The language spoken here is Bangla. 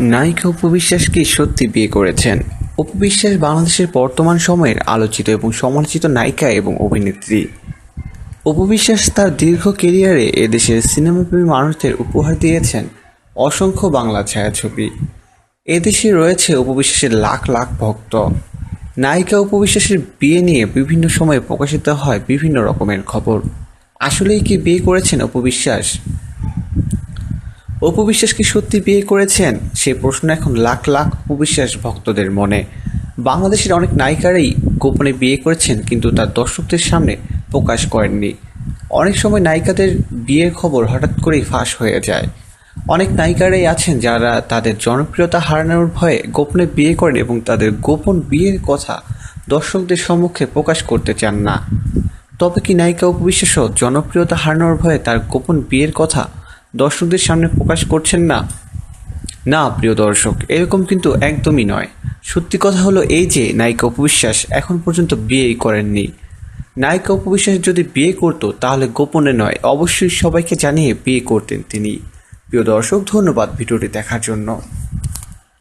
নায়িকা উপবিশ্বাস কি সত্যি বিয়ে করেছেন? উপবিশ্বাস বাংলাদেশের বর্তমান সময়ের আলোচিত এবং সমালোচিত নায়িকা এবং অভিনেত্রী। উপবিশ্বাস তার দীর্ঘ কেরিয়ারে এদেশের সিনেমাপ্রেমী মানুষদের উপহার দিয়েছেন অসংখ্য বাংলা ছায়াছবি। এদেশে রয়েছে উপবিশ্বাসের লাখ লাখ ভক্ত। নায়িকা উপবিশ্বাসের বিয়ে নিয়ে বিভিন্ন সময়ে প্রকাশিত হয় বিভিন্ন রকমের খবর। আসলেই কি বিয়ে করেছেন উপবিশ্বাস? অপবিশ্বাস কি সত্যি বিয়ে করেছেন? সে প্রশ্ন এখন লাখ লাখ অপবিশ্বাস ভক্তদের মনে। বাংলাদেশের অনেক নায়িকারাই গোপনে বিয়ে করেছেন, কিন্তু তার দর্শকদের সামনে প্রকাশ করেননি। অনেক সময় নায়িকাদের বিয়ের খবর হঠাৎ করেই ফাঁস হয়ে যায়। অনেক নায়িকারাই আছেন যারা তাদের জনপ্রিয়তা হারানোর ভয়ে গোপনে বিয়ে করেন এবং তাদের গোপন বিয়ের কথা দর্শকদের সম্মুখে প্রকাশ করতে চান না। তবে কি নায়িকা উপবিশ্বাসও জনপ্রিয়তা হারানোর ভয়ে তার গোপন বিয়ের কথা দর্শকদের সামনে প্রকাশ করছেন না? না, প্রিয় দর্শক, এরকম কিন্তু একদমই নয়। সত্যি কথা হলো এই যে নায়িকা উপবিশ্বাস এখন পর্যন্ত বিয়েই করেননি। নায়িকা উপবিশ্বাস যদি বিয়ে করতো, তাহলে গোপনে নয়, অবশ্যই সবাইকে জানিয়ে বিয়ে করতেন তিনি। প্রিয় দর্শক, ধন্যবাদ ভিডিওটি দেখার জন্য।